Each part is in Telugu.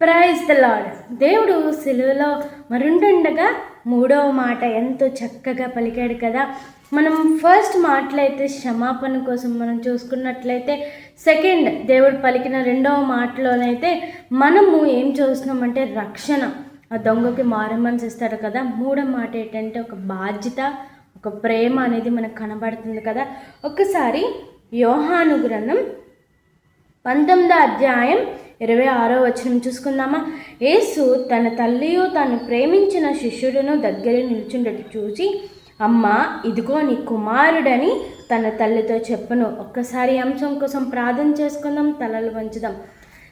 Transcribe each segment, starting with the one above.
ప్రైజ్ ద లాడ్ దేవుడు సిలువలో మరుండుండగా మూడవ మాట ఎంతో చక్కగా పలికాడు కదా. మనం ఫస్ట్ మాటలైతే క్షమాపణ కోసం మనం చూసుకున్నట్లయితే సెకండ్ దేవుడు పలికిన రెండవ మాటలోనైతే మనము ఏం చూస్తున్నామంటే రక్షణ. ఆ దొంగకి మారమని ఇస్తాడు కదా. మూడవ మాట ఏంటంటే ఒక బాధ్యత ఒక ప్రేమ అనేది మనకు కనబడుతుంది కదా. ఒకసారి యోహాను గ్రంథం పంతొమ్మిదో అధ్యాయం ఇరవై ఆరో వచనం చూసుకుందామా? యేసు తన తల్లియు తాను ప్రేమించిన శిష్యుడును దగ్గర నిల్చుండటి చూసి అమ్మ ఇదిగో నీ కుమారుడని తన తల్లితో చెప్పను. ఒక్కసారి అంశం కోసం ప్రార్థన చేసుకుందాం తలలు వంచుదాం.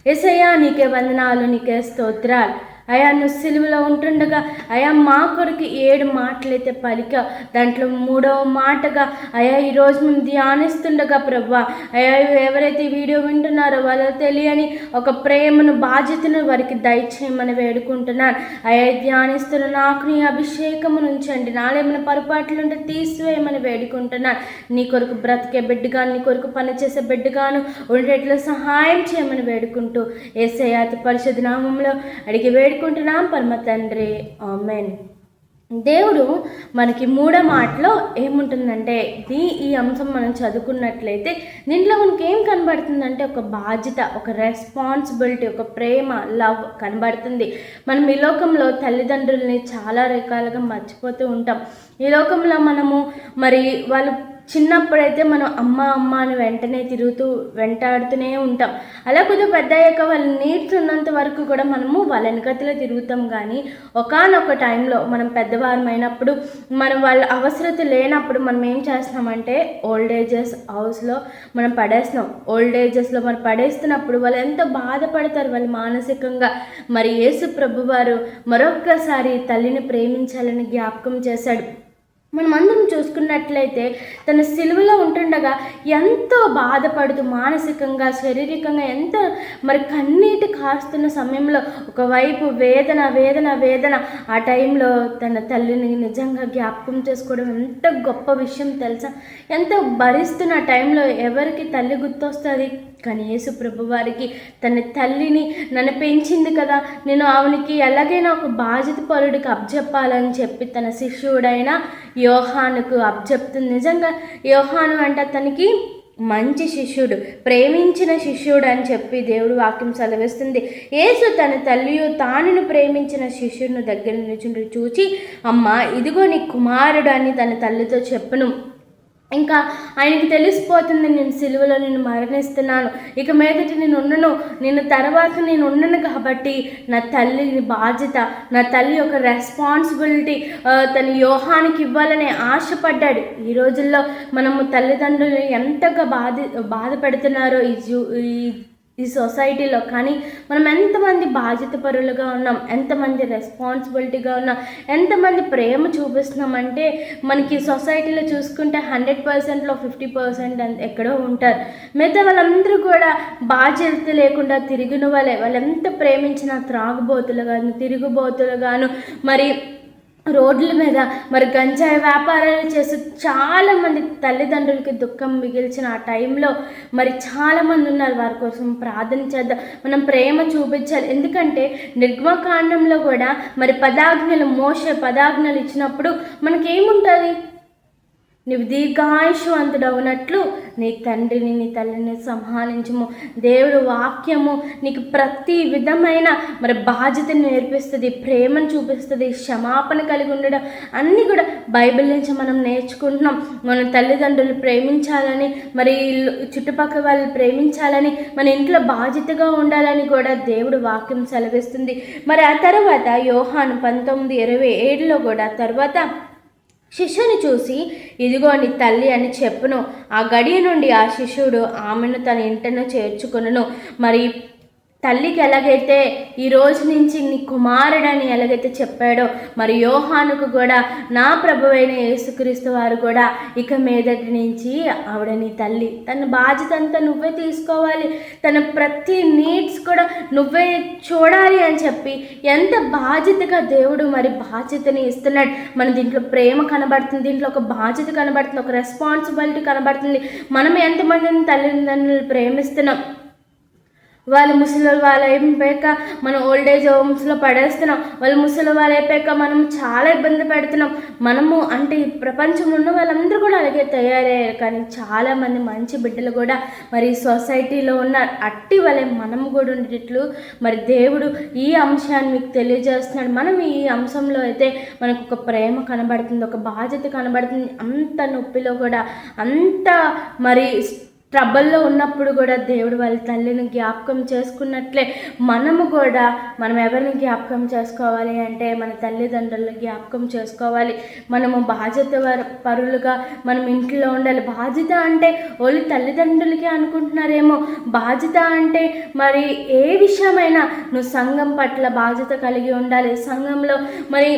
ఎసయ్యా నీకే వందనాలు నీకే స్తోత్రాలు. అయా నువ్వు సిలువలో ఉంటుండగా అయా మా కొరకు ఏడు మాటలైతే పలిక దాంట్లో మూడవ మాటగా అయా ఈరోజు మేము ధ్యానిస్తుండగా ప్రభా అయా ఎవరైతే వీడియో వింటున్నారో వాళ్ళ తెలియని ఒక ప్రేమను బాధ్యతను వారికి దయచేయమని వేడుకుంటున్నాను. అయా ధ్యానిస్తున్న నాకు నీ అభిషేకము నుంచండి నాలేమైనా పొరపాట్లు ఉంటే తీసివేయమని వేడుకుంటున్నాను. నీ కొరకు బ్రతికే బిడ్డగాను నీ కొరకు పనిచేసే బిడ్డగాను ఉండేట్లో సహాయం చేయమని వేడుకుంటూ ఏసయాతి పరిషత్ నామంలో అడిగి వేడు వేడుకుంటున్నాం పరమ తండ్రి ఆమెన్. దేవుడు మనకి మూడో మాటలో ఏముంటుందంటే దీ ఈ అంశం మనం చదువుకున్నట్లయితే దీంట్లో మనకి ఏం కనబడుతుందంటే ఒక బాధ్యత ఒక రెస్పాన్సిబిలిటీ ఒక ప్రేమ లవ్ కనబడుతుంది. మనం ఈ లోకంలో తల్లిదండ్రుల్ని చాలా రకాలుగా మర్చిపోతూ ఉంటాం. ఈ లోకంలో మనము మరి వాళ్ళు చిన్నప్పుడైతే మనం అమ్మ అమ్మ అని వెంటనే తిరుగుతూ వెంటాడుతూనే ఉంటాం. అలా కొద్దిగా పెద్ద అయ్యాక వాళ్ళు నీడ్స్ ఉన్నంత వరకు కూడా మనము వాళ్ళ వెనకతలో తిరుగుతాం. కానీ ఒకనొక టైంలో మనం పెద్దవారం అయినప్పుడు మనం వాళ్ళ అవసరత లేనప్పుడు మనం ఏం చేస్తున్నామంటే ఓల్డ్ ఏజెస్ హౌస్లో మనం పడేస్తున్నాం. ఓల్డ్ ఏజెస్లో మనం పడేస్తున్నప్పుడు వాళ్ళు ఎంతో బాధపడతారు వాళ్ళు మానసికంగా. మరి యేసు ప్రభు వారు మరొక్కసారి తల్లిని ప్రేమించాలని జ్ఞాపకం చేశాడు. మనం అందరం చూసుకున్నట్లయితే తన సిలువలో ఉంటుండగా ఎంతో బాధపడుతూ మానసికంగా శారీరకంగా ఎంతో మరి కన్నీటి కాస్తున్న సమయంలో ఒకవైపు వేదన వేదన వేదన ఆ టైంలో తన తల్లిని నిజంగా జ్ఞాపకం చేసుకోవడం ఎంత గొప్ప విషయం తెలుసా? ఎంతో భరిస్తున్న టైంలో ఎవరికి తల్లి గుర్తొస్తుంది? కానీ యేసు ప్రభు వారికి తన తల్లిని నన్ను పెంచింది కదా నేను ఆవునికి ఎలాగైనా ఒక బాధ్యత పరుడికి అప్పచెప్పాలని చెప్పి తన శిష్యుడైన యోహానుకు అబ్జెప్తుంది నిజంగా యోహాను అంటే అతనికి మంచి శిష్యుడు ప్రేమించిన శిష్యుడు అని చెప్పి దేవుడు వాక్యం సెలవిస్తుంది. యేసు తన తల్లియు తానును ప్రేమించిన శిష్యుడిని దగ్గర నిల్చుండి చూచి అమ్మ ఇదిగో నీ కుమారుడు అని తన తల్లితో చెప్పును. ఇంకా ఆయనకి తెలిసిపోతుంది నేను సిలువలో నేను మరణిస్తున్నాను. ఇక మీదటి నేను ఉండను. నేను తర్వాత నేను ఉండను కాబట్టి నా తల్లిని బాధ్యత నా తల్లి యొక్క రెస్పాన్సిబిలిటీ తన యోహానికి ఇవ్వాలనే ఆశపడ్డాడు. ఈ రోజుల్లో మనము తల్లిదండ్రులు ఎంతగా బాధ బాధ పెడుతున్నారో ఈ జూ ఈ ఈ సొసైటీలో. కానీ మనం ఎంతమంది బాధ్యత పరులుగా ఉన్నాం ఎంతమంది రెస్పాన్సిబిలిటీగా ఉన్నాం ఎంతమంది ప్రేమ చూపిస్తున్నామంటే మనకి సొసైటీలో చూసుకుంటే హండ్రెడ్ పర్సెంట్లో ఫిఫ్టీ పర్సెంట్ ఎక్కడో ఉంటారు. మిగతా వాళ్ళందరూ కూడా బాధ్యత లేకుండా తిరిగిన వాళ్ళే. వాళ్ళు ఎంత ప్రేమించిన త్రాగుబోతులుగాను తిరుగుబోతులుగాను మరి రోడ్ల మీద మరి గంజాయి వ్యాపారాలు చేస్తూ చాలామంది తల్లిదండ్రులకి దుఃఖం మిగిల్చిన ఆ టైంలో మరి చాలామంది ఉన్నారు వారి కోసం ప్రార్థన చేద్దాం. మనం ప్రేమ చూపించాలి. ఎందుకంటే నిర్గమకాండంలో కూడా మరి పదాజ్ఞలు మోసే పదాజ్ఞలు ఇచ్చినప్పుడు మనకేముంటుంది? నీవు దీర్ఘాయుషవంతుడవునట్లు నీ తండ్రిని నీ తల్లిని సంహానించము దేవుడు వాక్యము నీకు ప్రతి విధమైన మరి బాధ్యతను నేర్పిస్తుంది ప్రేమను చూపిస్తుంది క్షమాపణ కలిగి ఉండడం అన్నీ కూడా బైబిల్ నుంచి మనం నేర్చుకుంటున్నాం. మన తల్లిదండ్రులు ప్రేమించాలని మరి చుట్టుపక్కల వాళ్ళు ప్రేమించాలని మన ఇంట్లో బాధ్యతగా ఉండాలని కూడా దేవుడు వాక్యం సెలవిస్తుంది. మరి ఆ తర్వాత యోహాను పంతొమ్మిది ఇరవై ఏడులో కూడా తర్వాత శిష్యుని చూసి ఇదిగో నీ తల్లి అని చెప్పును. ఆ గడియ నుండి ఆ శిష్యుడు ఆమెను తన ఇంటను చేర్చుకును మరి తల్లికి ఎలాగైతే ఈ రోజు నుంచి నీ కుమారుడని ఎలాగైతే చెప్పాడో మరి యోహానుకు కూడా నా ప్రభువైన యేసుక్రీస్తు వారు కూడా ఇక మీదటి నుంచి ఆవిడ నీ తల్లి. తన బాధ్యత అంతా నువ్వే తీసుకోవాలి. తన ప్రతి నీడ్స్ కూడా నువ్వే చూడాలి అని చెప్పి ఎంత బాధ్యతగా దేవుడు మరి బాధ్యతని ఇస్తున్నాడు. మన దీంట్లో ప్రేమ కనబడుతుంది దీంట్లో ఒక బాధ్యత కనబడుతుంది ఒక రెస్పాన్సిబిలిటీ కనబడుతుంది. మనం ఎంతమందిని తల్లిదండ్రులు ప్రేమిస్తున్నాం? వాళ్ళు ముసలి వాళ్ళు అయిపోయాక మనం ఓల్డ్ ఏజ్ హోమ్స్లో పడేస్తున్నాం. వాళ్ళు ముసలి వాళ్ళు అయిపోయాక మనం చాలా ఇబ్బంది పెడుతున్నాం. మనము అంటే ఈ ప్రపంచంలో ఉన్న వాళ్ళందరూ కూడా అలాగే తయారయ్యారు. కానీ చాలామంది మంచి బిడ్డలు కూడా మరి సొసైటీలో ఉన్న అట్టి వాళ్ళే మనం కూడా ఉండేటట్లు మరి దేవుడు ఈ అంశాన్ని మీకు తెలియజేస్తున్నాడు. మనం ఈ అంశంలో అయితే మనకు ఒక ప్రేమ కనబడుతుంది ఒక బాధ్యత కనబడుతుంది. అంత నొప్పిలో కూడా అంత మరి ట్రబుల్లో ఉన్నప్పుడు కూడా దేవుడు వాళ్ళ తల్లిని జ్ఞాపకం చేసుకున్నట్లే మనము కూడా మనం ఎవరిని జ్ఞాపకం చేసుకోవాలి అంటే మన తల్లిదండ్రులను జ్ఞాపకం చేసుకోవాలి. మనము బాధ్యత పరులుగా మనం ఇంట్లో ఉండాలి. బాధ్యత అంటే ఓన్లీ తల్లిదండ్రులకి అనుకుంటున్నారేమో. బాధ్యత అంటే మరి ఏ విషయమైనా నువ్వు సంఘం పట్ల బాధ్యత కలిగి ఉండాలి. సంఘంలో మరి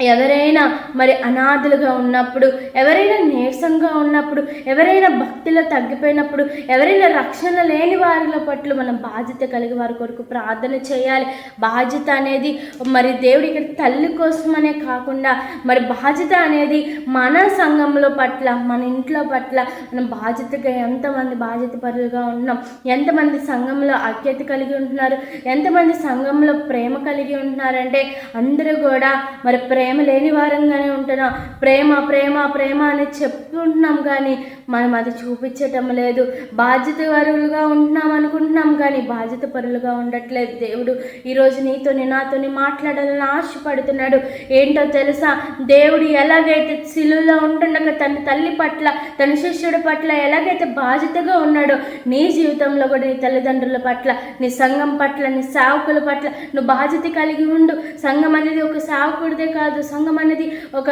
ఎవరైనా మరి అనాథులుగా ఉన్నప్పుడు ఎవరైనా నీరసంగా ఉన్నప్పుడు ఎవరైనా భక్తిలో తగ్గిపోయినప్పుడు ఎవరైనా రక్షణ లేని వారిల పట్ల మనం బాధ్యత కలిగి వారి కొరకు ప్రార్థన చేయాలి. బాధ్యత అనేది మరి దేవుడి ఇక్కడ తల్లి కోసమనే కాకుండా మరి బాధ్యత అనేది మన సంఘంలో పట్ల మన ఇంట్లో పట్ల మనం బాధ్యతగా ఎంతమంది బాధ్యత పరులుగా ఉన్నాం ఎంతమంది సంఘంలో ఐక్యత కలిగి ఉంటున్నారు ఎంతమంది సంఘంలో ప్రేమ కలిగి ఉంటున్నారంటే అందరూ కూడా మరి ప్రేమ ప్రేమ లేని వారంగానే ఉంటున్నాం. ప్రేమ ప్రేమ ప్రేమ అని చెప్పుకుంటున్నాం కానీ మనం అది చూపించటం లేదు. బాధ్యత పరులుగా ఉంటున్నాం అనుకుంటున్నాం కానీ బాధ్యత పరులుగా ఉండట్లేదు. దేవుడు ఈరోజు నీతోని నాతోని మాట్లాడాలని ఆశపడుతున్నాడు. ఏంటో తెలుసా? దేవుడు ఎలాగైతే సిలువులో ఉంటుండగా తన తల్లి పట్ల తన శిష్యుడి పట్ల ఎలాగైతే బాధ్యతగా ఉన్నాడో నీ జీవితంలో కూడా నీ తల్లిదండ్రుల పట్ల నీ సంఘం పట్ల నీ సేవకుల పట్ల నువ్వు బాధ్యత కలిగి ఉండు. సంఘం అనేది ఒక సేవకుడిదే కాదు కాదు సంఘం అనేది ఒక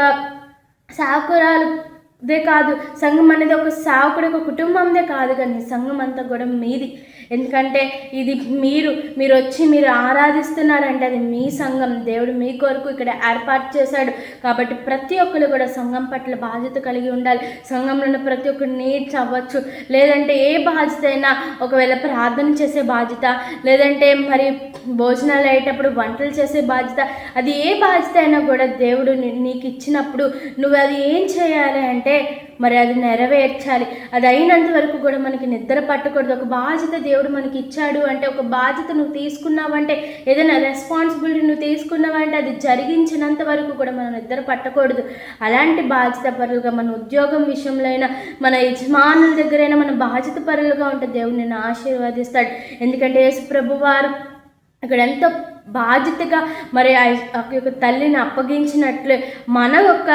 సాకురాలు దే కాదు. సంఘం అనేది ఒక సాకుడు ఒక కుటుంబందే కాదు కానీ సంఘం అంతా కూడా మీది. ఎందుకంటే ఇది మీరు మీరు వచ్చి మీరు ఆరాధిస్తున్నారంటే అది మీ సంఘం. దేవుడు మీ కొరకు ఇక్కడ ఏర్పాటు చేశాడు. కాబట్టి ప్రతి ఒక్కరు కూడా సంఘం పట్ల బాధ్యత కలిగి ఉండాలి. సంఘంలో ఉన్న ప్రతి ఒక్కరు నీడ్స్ అవ్వచ్చు లేదంటే ఏ బాధ్యత అయినా ఒకవేళ ప్రార్థన చేసే బాధ్యత లేదంటే మరి భోజనాలు అయ్యేటప్పుడు వంటలు చేసే బాధ్యత అది ఏ బాధ్యత అయినా కూడా దేవుడు నీకు ఇచ్చినప్పుడు నువ్వు అది ఏం చేయాలి అంటే మరి అది నెరవేర్చాలి. అది అయినంత వరకు కూడా మనకి నిద్ర పట్టకూడదు. ఒక బాధ్యత దేవుడు మనకి ఇచ్చాడు అంటే ఒక బాధ్యత నువ్వు తీసుకున్నావంటే ఏదైనా రెస్పాన్సిబిలిటీ నువ్వు తీసుకున్నావంటే అది జరిగించినంత వరకు కూడా మనం నిద్ర పట్టకూడదు. అలాంటి బాధ్యత పరులుగా మన ఉద్యోగం విషయంలో అయినా మన యజమానుల దగ్గరైనా మన బాధ్యత పరులుగా ఉంటే దేవుడు నిన్ను ఆశీర్వదిస్తాడు. ఎందుకంటే యేసు ప్రభు వారు అక్కడ ఎంతో బాధ్యతగా మరి ఆ యొక్క తల్లిని అప్పగించినట్లు మన యొక్క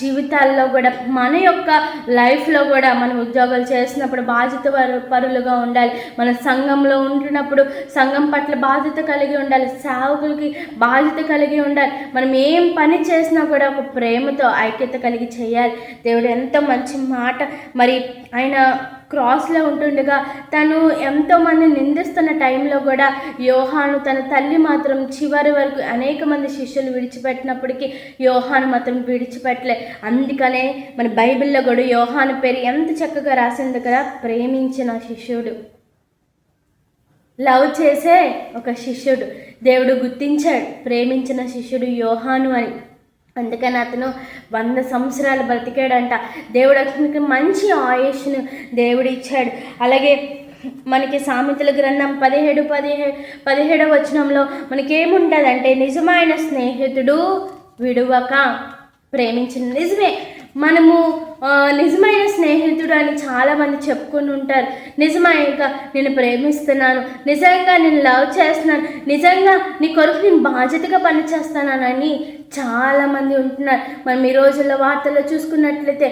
జీవితాల్లో కూడా మన యొక్క లైఫ్లో కూడా మనం ఉద్యోగాలు చేసినప్పుడు బాధ్యత పరులుగా ఉండాలి. మన సంఘంలో ఉంటున్నప్పుడు సంఘం పట్ల బాధ్యత కలిగి ఉండాలి. సేవకులకి బాధ్యత కలిగి ఉండాలి. మనం ఏం పని చేసినా కూడా ఒక ప్రేమతో ఐక్యత కలిగి చేయాలి. దేవుడు ఎంతో మంచి మాట మరి ఆయన క్రాస్లో ఉంటుండగా తను ఎంతోమంది నిందిస్తున్న టైంలో కూడా యోహాను తన తల్లి మాత్రం చివరి వరకు అనేక మంది శిష్యులు విడిచిపెట్టినప్పటికీ యోహాను మాత్రం విడిచిపెట్టలే. అందుకనే మన బైబిల్లో కూడా యోహాను పేరు ఎంత చక్కగా రాసింది కదా ప్రేమించిన శిష్యుడు. లవ్ చేసే ఒక శిష్యుడు. దేవుడు గుర్తించాడు ప్రేమించిన శిష్యుడు యోహాను అని. అందుకని అతను వంద సంవత్సరాలు బ్రతికాడంట. దేవుడు అతనికి మంచి ఆయుష్ను దేవుడు ఇచ్చాడు. అలాగే మనకి సామెతల గ్రంథం పదిహేడు పదిహే పదిహేడవ వచనంలో మనకేముంటుందంటే నిజమైన స్నేహితుడు విడువక ప్రేమించిన నిజమే. మనము నిజం స్నేహితుడు అని చాలామంది చెప్పుకుని ఉంటారు. నిజమైనగా నేను ప్రేమిస్తున్నాను. నిజంగా నేను లవ్ చేస్తున్నాను. నిజంగా నీ కొరకు నేను బాధ్యతగా పనిచేస్తానని చాలామంది ఉంటున్నారు. మనం ఈ రోజుల్లో వార్తల్లో చూసుకున్నట్లయితే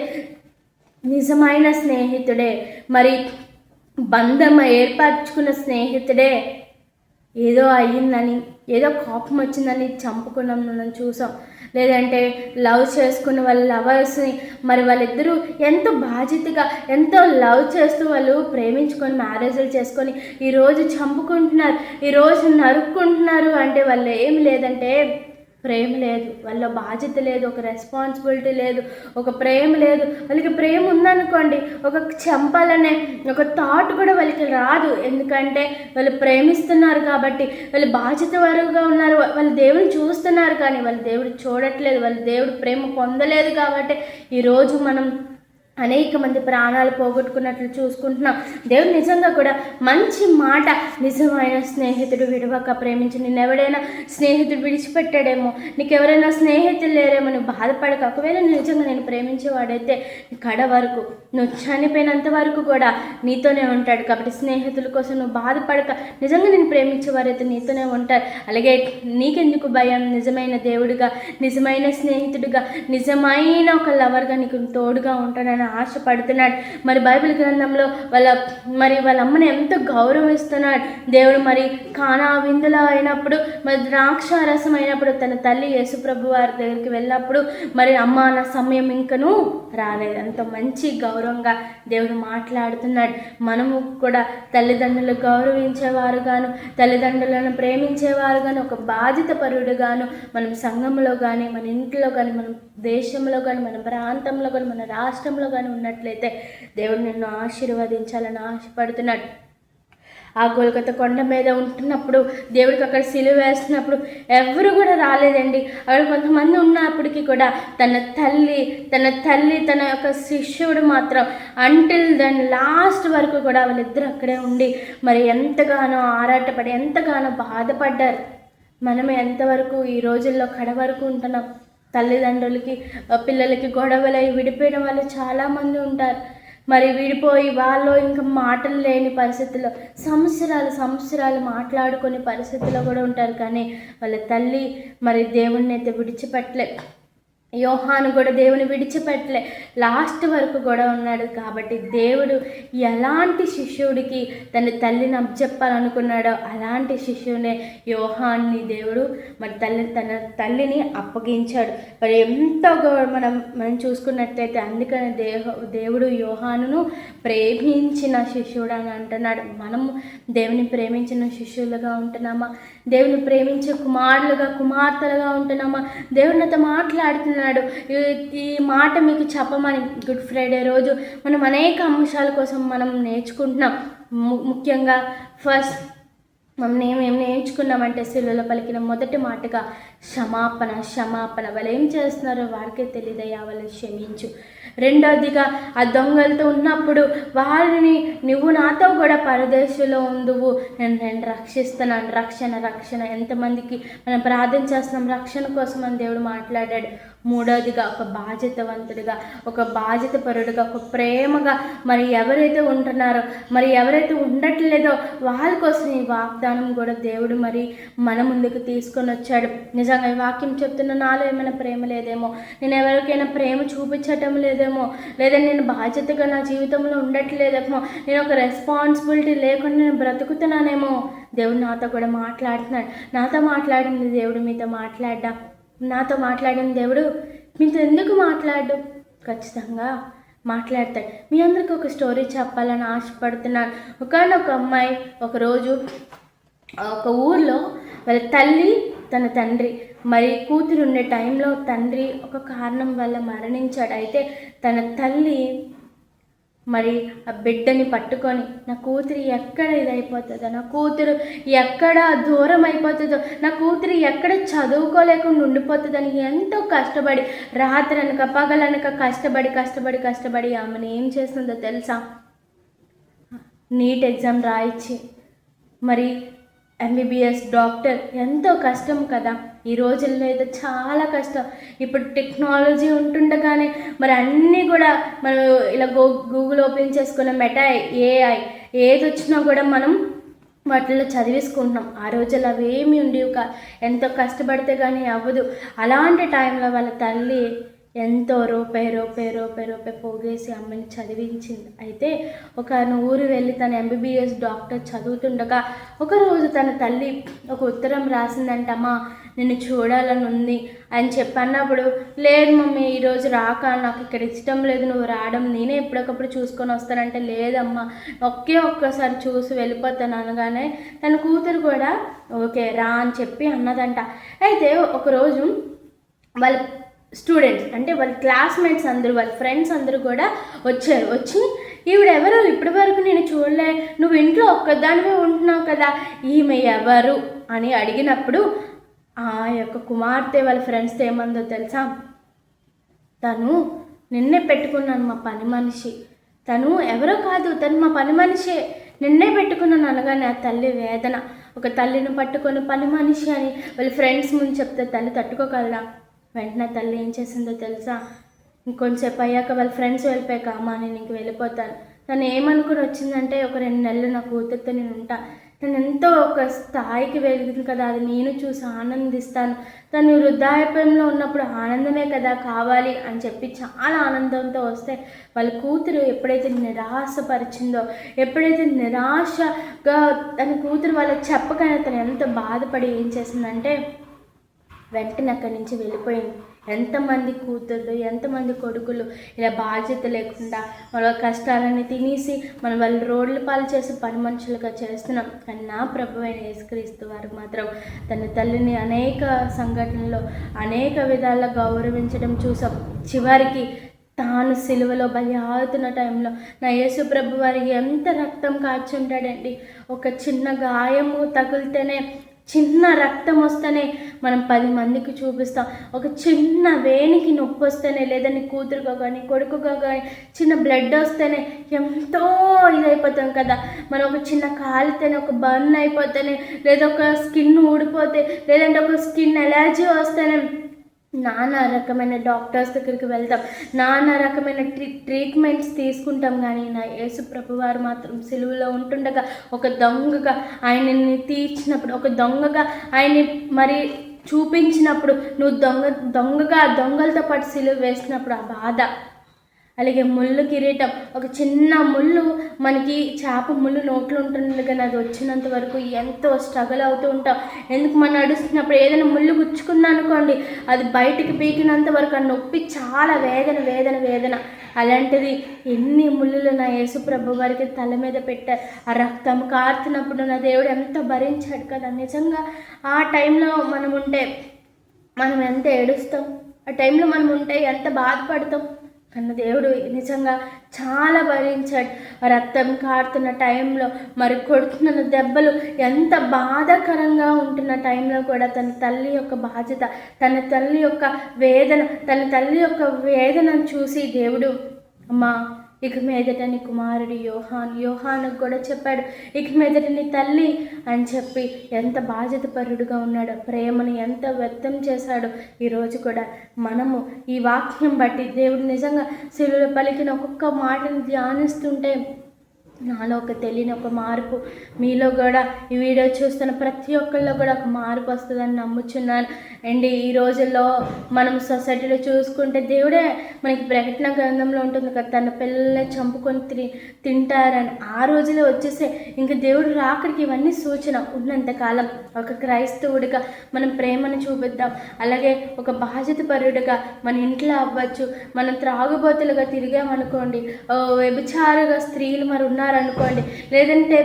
నిజమైన స్నేహితుడే మరి బంధం ఏర్పరచుకున్న స్నేహితుడే ఏదో అయ్యిందని ఏదో కోపం వచ్చిందని చంపుకున్నాం మనం చూసాం. లేదంటే లవ్ చేసుకున్న వాళ్ళ లవర్స్ని మరి వాళ్ళిద్దరూ ఎంతో బాధ్యతగా ఎంతో లవ్ చేస్తూ వాళ్ళు ప్రేమించుకొని మ్యారేజ్లు చేసుకొని ఈరోజు చంపుకుంటున్నారు ఈరోజు నరుక్కుంటున్నారు అంటే వాళ్ళు ఏం లేదంటే ప్రేమ లేదు వాళ్ళ బాధ్యత లేదు ఒక రెస్పాన్సిబిలిటీ లేదు ఒక ప్రేమ లేదు. వాళ్ళకి ప్రేమ ఉందనుకోండి ఒక చంపాలనే ఒక థాట్ కూడా వాళ్ళకి రాదు. ఎందుకంటే వాళ్ళు ప్రేమిస్తున్నారు కాబట్టి వాళ్ళు బాధ్యత వరుగా ఉన్నారు. వాళ్ళు దేవుని చూస్తున్నారు కానీ వాళ్ళు దేవుడు చూడట్లేదు. వాళ్ళు దేవుడు ప్రేమ పొందలేదు కాబట్టి ఈరోజు మనం అనేక మంది ప్రాణాలు పోగొట్టుకున్నట్లు చూసుకుంటున్నాం. దేవుడు నిజంగా కూడా మంచి మాట నిజమైన స్నేహితుడు విడవక ప్రేమించి నిన్ను ఎవడైనా స్నేహితుడు విడిచిపెట్టాడేమో నీకు ఎవరైనా స్నేహితులు లేరేమో నువ్వు బాధపడక ఒకవేళ నిజంగా నేను ప్రేమించేవాడైతే కడ వరకు నువ్వు చనిపోయినంత వరకు కూడా నీతోనే ఉంటాడు. కాబట్టి స్నేహితుల కోసం నువ్వు బాధపడక నిజంగా నేను ప్రేమించేవారైతే నీతోనే ఉంటారు. అలాగే నీకెందుకు భయం? నిజమైన దేవుడిగా నిజమైన స్నేహితుడిగా నిజమైన ఒక లవర్గా నీకు తోడుగా ఉంటాడని ఆశపడుతున్నాడు మరి బైబిల్ గ్రంథంలో వాళ్ళ మరి వాళ్ళ అమ్మని ఎంతో గౌరవిస్తున్నాడు. దేవుడు మరి కానా విందుల అయినప్పుడు మరి ద్రాక్షారసం అయినప్పుడు తన తల్లి యేసుప్రభు వారి దగ్గరికి వెళ్ళినప్పుడు మరి అమ్మ నా సమయం ఇంకను రాలేదు. అంత మంచి గౌరవంగా దేవుడు మాట్లాడుతున్నాడు. మనము కూడా తల్లిదండ్రులు గౌరవించేవారుగాను తల్లిదండ్రులను ప్రేమించేవారుగాను ఒక బాధిత పరుడుగాను మనం సంఘంలో కానీ మన ఇంట్లో కానీ మన దేశంలో కానీ మన ప్రాంతంలో కానీ మన రాష్ట్రంలో కానీ ఉన్నట్లయితే దేవుడు నిన్ను ఆశీర్వదించాలని ఆశపడుతున్నాడు. ఆ గోల్కొత కొండ మీద ఉంటున్నప్పుడు దేవుడికి అక్కడ సిలువ వేస్తున్నప్పుడు ఎవరు కూడా రాలేదండి. అక్కడ కొంతమంది ఉన్నప్పటికీ కూడా తన తల్లి తన తల్లి తన యొక్క శిష్యుడు మాత్రం అంటిల్ దాని లాస్ట్ వరకు కూడా వాళ్ళిద్దరు అక్కడే ఉండి మరి ఎంతగానో ఆరాటపడి ఎంతగానో బాధపడ్డారు. మనం ఎంతవరకు ఈ రోజుల్లో కడ వరకు ఉంటున్నాం. తల్లిదండ్రులకి పిల్లలకి గొడవలై విడిపోయిన వాళ్ళు చాలామంది ఉంటారు. మరి విడిపోయి వాళ్ళు ఇంకా మాటలు లేని పరిస్థితుల్లో సంవత్సరాలు సంవత్సరాలు మాట్లాడుకునే పరిస్థితుల్లో కూడా ఉంటారు. కానీ వాళ్ళ తల్లి మరి దేవుణ్ణి అయితే విడిచిపెట్టలే యోహాను కూడా దేవుని విడిచిపెట్టలే. లాస్ట్ వరకు కూడా ఉన్నాడు కాబట్టి దేవుడు ఎలాంటి శిష్యుడికి తన తల్లిని అప్పచెప్పాలనుకున్నాడో అలాంటి శిష్యునే యోహాన్ని దేవుడు మరి తల్లి తన తల్లిని అప్పగించాడు. మరి ఎంతో మనం మనం చూసుకున్నట్లయితే అందుకని దేహ దేవుడు యోహానును ప్రేమించిన శిష్యుడు అని అంటున్నాడు. మనము దేవుని ప్రేమించిన శిష్యులుగా ఉంటున్నామా? దేవుని ప్రేమించే కుమారులుగా కుమార్తెలుగా ఉంటున్నామా? దేవుడితో నాతో అంటున్నాడు. ఈ మాట మీకు చెప్పమని గుడ్ ఫ్రైడే రోజు మనం అనేక అంశాల కోసం మనం నేర్చుకుంటున్నాం. ముఖ్యంగా ఫస్ట్ మనం ఏం నేర్చుకున్నామంటే శిలువలో పలికిన మొదటి మాటగా క్షమాపణ క్షమాపణ. వాళ్ళు ఏం చేస్తున్నారో వారికే తెలియదయ్యా వాళ్ళు క్షమించు. రెండవదిగా ఆ దొంగలతో ఉన్నప్పుడు వారిని నువ్వు నాతో కూడా పరదేశంలో ఉందువు నేను నేను రక్షిస్తున్నాను. రక్షణ రక్షణ. ఎంతమందికి మనం ప్రార్థన చేస్తున్నాం? రక్షణ కోసం అని దేవుడు మాట్లాడాడు. మూడవదిగా ఒక బాధ్యతవంతుడిగా ఒక బాధ్యత పరుడుగా ఒక ప్రేమగా మరి ఎవరైతే ఉంటున్నారో మరి ఎవరైతే ఉండట్లేదో వాళ్ళ కోసం ఈ వాగ్దానం కూడా దేవుడు మరి మన ముందుకు తీసుకొని వచ్చాడు. నిజంగా ఈ వాక్యం చెప్తున్న నాలో ఏమైనా ప్రేమ లేదేమో? నేను ఎవరికైనా ప్రేమ చూపించటం లేదేమో? లేదా నేను బాధ్యతగా నా జీవితంలో ఉండట్లేదేమో? నేను ఒక రెస్పాన్సిబిలిటీ లేకుండా నేను బ్రతుకుతున్నానేమో? దేవుడు నాతో కూడా మాట్లాడుతున్నాడు. నాతో మాట్లాడింది దేవుడు మీతో మాట్లాడ్డా? నాతో మాట్లాడిన దేవుడు మీతో ఎందుకు మాట్లాడు ఖచ్చితంగా మాట్లాడతాడు. మీ అందరికి ఒక స్టోరీ చెప్పాలని ఆశపడుతున్నాను. ఒకనొక అమ్మాయి ఒకరోజు ఒక ఊర్లో వాళ్ళ తల్లి తన తండ్రి. మరి కూతురు ఉండే టైంలో తండ్రి ఒక కారణం వల్ల మరణించాడు. అయితే తన తల్లి మరి ఆ బిడ్డని పట్టుకొని నా కూతురు ఎక్కడ ఇదైపోతుందో? నా కూతురు ఎక్కడ దూరం అయిపోతుందో? నా కూతురు ఎక్కడ చదువుకోలేకుండా ఉండిపోతుందని ఎంతో కష్టపడి రాత్రి పగలనక కష్టపడి కష్టపడి కష్టపడి ఆమెను ఏం చేస్తుందో తెలుసా? నీట్ ఎగ్జామ్ రాయించి మరి ఎంబీబీఎస్ డాక్టర్ ఎంతో కష్టం కదా. ఈ రోజుల్లో అయితే చాలా కష్టం. ఇప్పుడు టెక్నాలజీ ఉంటుండగానే మరి అన్నీ కూడా మనం ఇలా గూ గూగుల్ ఓపెన్ చేసుకున్న మెటా ఏఐ ఏది వచ్చినా కూడా మనం వాటిల్లో చదివేసుకుంటున్నాం. ఆ రోజులు అవి ఏమి ఉండేవి కా ఎంతో కష్టపడితే కానీ అవ్వదు. అలాంటి టైంలో వాళ్ళ తల్లి ఎంతో రూపాయి రూపాయి రూపాయి రూపాయి పోగేసి అమ్మని చదివించింది. అయితే ఒక ఊరు వెళ్ళి తన ఎంబీబీఎస్ డాక్టర్ చదువుతుండగా ఒకరోజు తన తల్లి ఒక ఉత్తరం రాసిందంటమ్మా నిన్ను చూడాలని ఉంది అని చెప్పి అన్నప్పుడు లేదు మమ్మీ ఈరోజు రాక నాకు ఇక్కడ ఇష్టం లేదు నువ్వు రావడం నేనే ఎప్పటికప్పుడు చూసుకొని వస్తానంటే లేదమ్మా ఒకే ఒక్కసారి చూసి వెళ్ళిపోతాను అనగానే తన కూతురు కూడా ఓకే రా అని చెప్పి అన్నదంట. అయితే ఒకరోజు వాళ్ళ స్టూడెంట్స్ అంటే వాళ్ళ క్లాస్మేట్స్ అందరూ వాళ్ళ ఫ్రెండ్స్ అందరూ కూడా వచ్చారు. వచ్చి ఈవిడెవరు? ఇప్పటి వరకు నేను చూడలే. నువ్వు ఇంట్లో ఒక్కదానివే ఉంటున్నావు కదా. ఈమె ఎవరు? అని అడిగినప్పుడు ఆ యొక్క కుమార్తె వాళ్ళ ఫ్రెండ్స్తో ఏమందో తెలుసా? తను నిన్నే పెట్టుకున్నాను మా పని మనిషి. తను ఎవరో కాదు తను మా పని మనిషే. నిన్నే పెట్టుకున్నాను అనగానే ఆ తల్లి వేదన. ఒక తల్లిని పట్టుకొని పని మనిషి అని వాళ్ళ ఫ్రెండ్స్ ముందు చెప్తే తల్లి తట్టుకోగలరా వెంటనే తల్లి ఏం చేసిందో తెలుసా? ఇంకొంచెంసేపు అయ్యాక వాళ్ళ ఫ్రెండ్స్ వెళ్ళిపోయాక అమ్మ నేను ఇంక వెళ్ళిపోతాను. తను ఏమనుకుని వచ్చిందంటే ఒక రెండు నెలలు నా కూతురుతో నేను ఉంటా. తను ఎంతో ఒక స్థాయికి వెలిగింది కదా అది నేను చూసి ఆనందిస్తాను. తను వృద్ధాప్యంలో ఉన్నప్పుడు ఆనందమే కదా కావాలి అని చెప్పి చాలా ఆనందంతో వస్తే వాళ్ళ కూతురు ఎప్పుడైతే నిరాశపరిచిందో ఎప్పుడైతే నిరాశగా తన కూతురు వాళ్ళకి చెప్పగానే తను ఎంత బాధపడి ఏం చేసిందంటే వెంటనే అక్కడి నుంచి వెళ్ళిపోయింది. ఎంతమంది కూతుళ్ళు ఎంతమంది కొడుకులు ఇలా బాధ్యత లేకుండా వాళ్ళ కష్టాలని తినేసి మనం వాళ్ళు రోడ్ల పాలు చేసి పని మనుషులుగా చేస్తున్నాం. కానీ నా ప్రభు అయిన యేసుక్రీస్తు వారు మాత్రం తన తల్లిని అనేక సంఘటనలో అనేక విధాలుగా గౌరవించడం చూసాం. చివరికి తాను సిలువలో బలి ఆడుతున్న టైంలో నా యేసు ప్రభు వారికి ఎంత రక్తం కాచుంటాడండి. ఒక చిన్న గాయము తగిలితేనే చిన్న రక్తం వస్తేనే మనం పది మందికి చూపిస్తాం. ఒక చిన్న వేనికి నొప్పి వస్తేనే లేదని కూతురుగా కానీ కొడుకుగా కానీ చిన్న బ్లడ్ వస్తేనే ఎంతో ఇదైపోతాం కదా. మనం ఒక చిన్న కాలితేనే ఒక బర్న్ అయిపోతేనే లేదా ఒక స్కిన్ ఊడిపోతే లేదంటే ఒక స్కిన్ ఎలర్జీ వస్తేనే నానా రకమైన డాక్టర్స్ దగ్గరికి వెళ్తాం. నానా రకమైన ట్రీ ట్రీట్మెంట్స్ తీసుకుంటాం. కానీ నా యేసు ప్రభువారు మాత్రం సెలువులో ఉంటుండగా ఒక దొంగగా ఆయనని తీర్చినప్పుడు ఒక దొంగగా ఆయన్ని మరి చూపించినప్పుడు నువ్వు దొంగ దొంగగా దొంగలతో పాటు సిలువ వేసినప్పుడు ఆ బాధ అలాగే ముళ్ళు కిరీటం. ఒక చిన్న ముళ్ళు మనకి చేప ముళ్ళు నోట్లో ఉంటుంది కానీ అది వచ్చినంత వరకు ఎంతో స్ట్రగుల్ అవుతూ ఉంటాం. ఎందుకు మనం నడుస్తున్నప్పుడు ఏదైనా ముళ్ళు గుచ్చుకుందా అనుకోండి అది బయటికి పీకినంత వరకు ఆ నొప్పి చాలా వేదన వేదన వేదన. అలాంటిది ఎన్ని ముళ్ళులు నా యేసుప్రభు వారికి తల మీద పెట్టారు ఆ రక్తం కారుతున్నప్పుడు నా దేవుడు ఎంత భరించాడు కదా. నిజంగా ఆ టైంలో మనం ఉంటే మనం ఎంత ఏడుస్తాం? ఆ టైంలో మనం ఉంటే ఎంత బాధపడతాం? కన్న దేవుడు నిజంగా చాలా భరించాడు. రక్తం కారుతున్న టైంలో మరి కొడుతున్న దెబ్బలు ఎంత బాధాకరంగా ఉంటున్న టైంలో కూడా తన తల్లి యొక్క బాధ్యత తన తల్లి యొక్క వేదన తన తల్లి యొక్క వేదనను చూసి దేవుడు అమ్మా ఇక మీదట నీ కుమారుడు యోహాన్ యోహానుకు కూడా చెప్పాడు ఇక మీదట నీ తల్లి అని చెప్పి ఎంత బాధ్యతపరుడుగా ఉన్నాడు ప్రేమను ఎంత వ్యక్తం చేశాడో ఈరోజు కూడా మనము ఈ వాక్యం బట్టి దేవుడు నిజంగా శిలువులు పలికిన ఒక్కొక్క మాటను ధ్యానిస్తుంటే నాలో ఒక తెలియని ఒక మార్పు. మీలో కూడా ఈ వీడియో చూస్తున్న ప్రతి ఒక్కళ్ళలో కూడా ఒక మార్పు వస్తుందని నమ్ముచున్నాను. అండ్ ఈ రోజుల్లో మనం సొసైటీలో చూసుకుంటే దేవుడే మనకి ప్రకటన గ్రంథంలో ఉంటుంది కదా తన పిల్లల్ని చంపుకొని తి తింటారని. ఆ రోజులో వచ్చేసే ఇంకా దేవుడు రాకడికి ఇవన్నీ సూచన ఉన్నంతకాలం ఒక క్రైస్తవుడిగా మనం ప్రేమను చూపిద్దాం. అలాగే ఒక బాధ్యత పరుడుగా మన ఇంట్లో అవ్వచ్చు మనం త్రాగుబోతులుగా తిరిగామనుకోండి వ్యభిచారుగా స్త్రీలు మరి ఉన్నారు ఉన్నారనుకోండి లేదంటే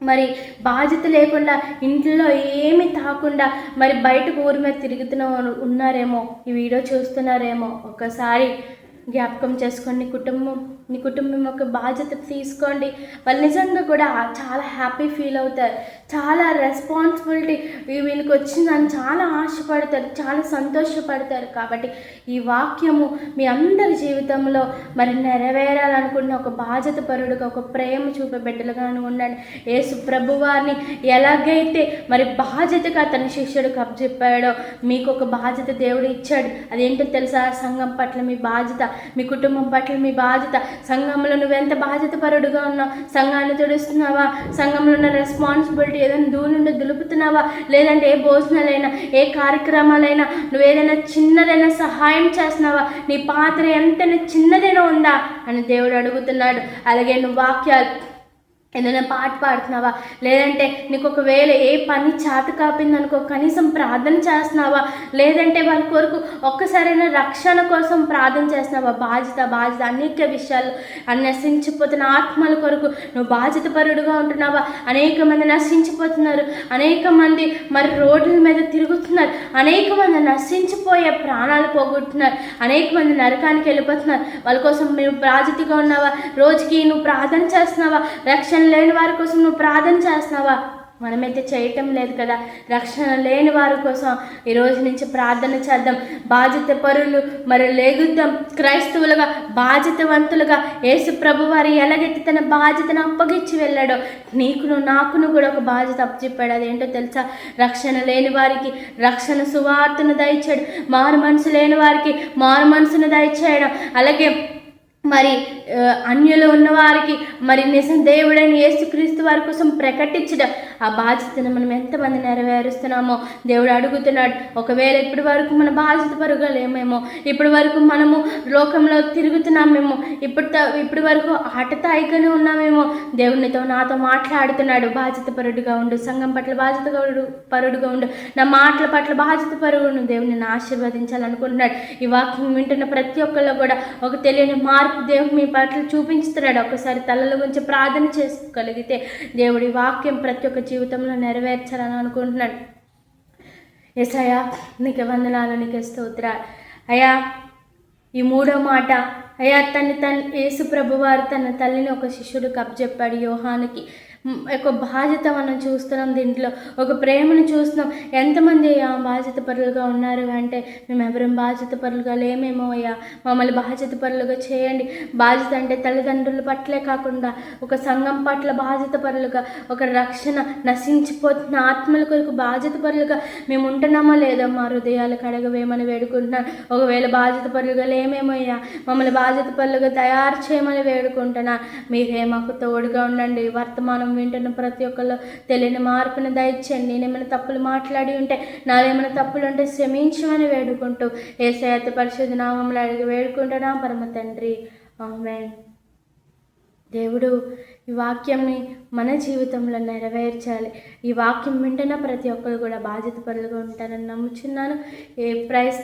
మరి బాధ్యత లేకుండా ఇంట్లో ఏమి తాకుండా మరి బయటకు ఊరి మీద తిరుగుతున్న ఉన్నారేమో ఈ వీడియో చూస్తున్నారేమో ఒక్కసారి జ్ఞాపకం చేసుకోండి కుటుంబం. మీ కుటుంబం యొక్క బాధ్యత తీసుకోండి. వాళ్ళు నిజంగా కూడా చాలా హ్యాపీ ఫీల్ అవుతారు. చాలా రెస్పాన్సిబిలిటీ వీళ్ళకి వచ్చిందని చాలా ఆశపడతారు. చాలా సంతోషపడతారు. కాబట్టి ఈ వాక్యము మీ అందరి జీవితంలో మరి నెరవేరాలనుకున్న ఒక బాధ్యత పరుడుగా ఒక ప్రేమ చూపే బిడ్డలుగాను ఉండండి. యేసు ప్రభువారిని ఎలాగైతే మరి బాధ్యతగా తన శిష్యుడు కప్పచెప్పాడో మీకు ఒక బాధ్యత దేవుడు ఇచ్చాడు. అదేంటో తెలుసా? సంఘం పట్ల మీ బాధ్యత మీ కుటుంబం పట్ల మీ బాధ్యత సంఘంలో నువ్వెంత బాధ్యత పరుడుగా ఉన్నావు? సంఘాన్ని తుడుస్తున్నావా? సంఘంలో ఉన్న రెస్పాన్సిబిలిటీ ఏదైనా దూనుండి దులుపుతున్నావా? లేదంటే ఏ భోజనాలైనా ఏ కార్యక్రమాలైనా నువ్వు ఏదైనా చిన్నదైనా సహాయం చేస్తున్నావా? నీ పాత్ర ఎంతైనా చిన్నదైనా ఉందా? అని దేవుడు అడుగుతున్నాడు. అలాగే నువ్వు వాక్యాలు ఏదైనా పాట పాడుతున్నావా? లేదంటే నీకు ఒకవేళ ఏ పని చేత కాపిందనుకో కనీసం ప్రార్థన చేస్తున్నావా? లేదంటే వాళ్ళ కొరకు ఒక్కసారైనా రక్షణ కోసం ప్రార్థన చేస్తున్నావా? బాధ్యత బాధ్యత అనేక విషయాలు నశించిపోతున్న ఆత్మల కొరకు నువ్వు బాధ్యత పరుడుగా ఉంటున్నావా? అనేక మంది నశించిపోతున్నారు. అనేక మంది మరి రోడ్ల మీద తిరుగుతున్నారు. అనేక మంది నశించిపోయే ప్రాణాలు పోగొట్టున్నారు. అనేక మంది నరకానికి వెళ్ళిపోతున్నారు. వాళ్ళ కోసం నువ్వు బాధ్యతగా ఉన్నావా? రోజుకి నువ్వు ప్రార్థన చేస్తున్నావా? రక్షణ లేని వారి కోసం నువ్వు ప్రార్థన చేస్తున్నావా? మనమైతే చేయటం లేదు కదా. రక్షణ లేని వారి కోసం ఈ రోజు నుంచి ప్రార్థన చేద్దాం. బాధ్యత పరులు మరి లేగుద్దాం. క్రైస్తవులుగా బాధ్యతవంతులుగా యేసు ప్రభు వారి ఎలాగైతే తన బాధ్యతను అప్పగించి వెళ్ళాడో నీకును నాకును కూడా ఒక బాధ్యత అప్పచెప్పాడు. అదేంటో తెలుసా? రక్షణ లేని వారికి రక్షణ సువార్తను దయచాడు మారు మనసు లేని వారికి మారు మనసును దయచేయడం. అలాగే మరి అన్యులు ఉన్నవారికి మరి నిజం దేవుడైన యేసుక్రీస్తు వారి కోసం ప్రకటించడం. ఆ బాధ్యతను మనం ఎంతమంది నెరవేరుస్తున్నామో? దేవుడు అడుగుతున్నాడు ఒకవేళ ఇప్పటి వరకు మన బాధ్యత పరుగలేమేమో? ఇప్పటి వరకు మనము లోకంలో తిరుగుతున్నామేమో? ఇప్పుడు ఇప్పటి వరకు ఆటతాయిగానే ఉన్నామేమో? దేవునితో నాతో మాట్లాడుతున్నాడు బాధ్యత పరుడుగా ఉండు సంఘం పట్ల బాధ్యత పరుడు పరుడుగా ఉండు. నా మాటల పట్ల బాధ్యత పరుగును దేవుని ఆశీర్వదించాలనుకుంటున్నాడు. ఈ వాక్యం వింటున్న ప్రతి ఒక్కళ్ళు కూడా ఒక తెలియని మార్పు దేవుని మీ పట్ల చూపించుతున్నాడు ఒకసారి తలలో గురించి ప్రార్థన చేసుకోగలిగితే దేవుడి వాక్యం ప్రతి ఒక్క జీవితంలో నెరవేర్చాలని అనుకుంటున్నాడు. ఎసయా నీకు వందనాలు నీకు స్తోత్ర అయ్యా ఈ మూడో మాట అయ్యా తన తన యేసు ప్రభువారు తన తల్లిని ఒక శిష్యుడికి అప్పచెప్పాడు యోహానికి. ఒక బాధ్యత మనం చూస్తున్నాం దీంట్లో. ఒక ప్రేమను చూస్తున్నాం. ఎంతమంది ఆ బాధ్యత పరులుగా ఉన్నారు అంటే మేము ఎవరం బాధ్యత పరులుగా లేమేమో అయ్యా. మమ్మల్ని బాధ్యత పరులుగా చేయండి. బాధ్యత అంటే తల్లిదండ్రుల పట్లే కాకుండా ఒక సంఘం పట్ల బాధ్యత పరులుగా ఒక రక్షణ నశించిపోతున్న ఆత్మల కొరకు బాధ్యత పరులుగా మేము ఉంటున్నామా లేదా మా హృదయాలు కడగవేమని వేడుకుంటున్నాను ఒకవేళ బాధ్యత పరులుగా లేమేమయ్యా మమ్మల్ని బాధ్యత పరులుగా తయారు చేయమని వేడుకుంటున్నా. మీరే మాకు తోడుగా ఉండండి. వర్తమానం వింటున్న ప్రతి ఒక్కళ్ళు తెలియని మార్పుని దయచేయండి. నేనేమైనా తప్పులు మాట్లాడి ఉంటే నాలో ఏమైనా తప్పులు ఉంటే క్షమించమని వేడుకుంటూ ఏ సేత పరిశుద్ధ నామంలో అడిగి వేడుకుంటున్నా పరమ తండ్రి. ఆమె దేవుడు ఈ వాక్యంని మన జీవితంలో నెరవేర్చాలి. ఈ వాక్యం వింటున్న ప్రతి ఒక్కరు కూడా బాధ్యత పరులుగా ఉంటారని నమ్ముచున్నాను. ఏ ప్రైస్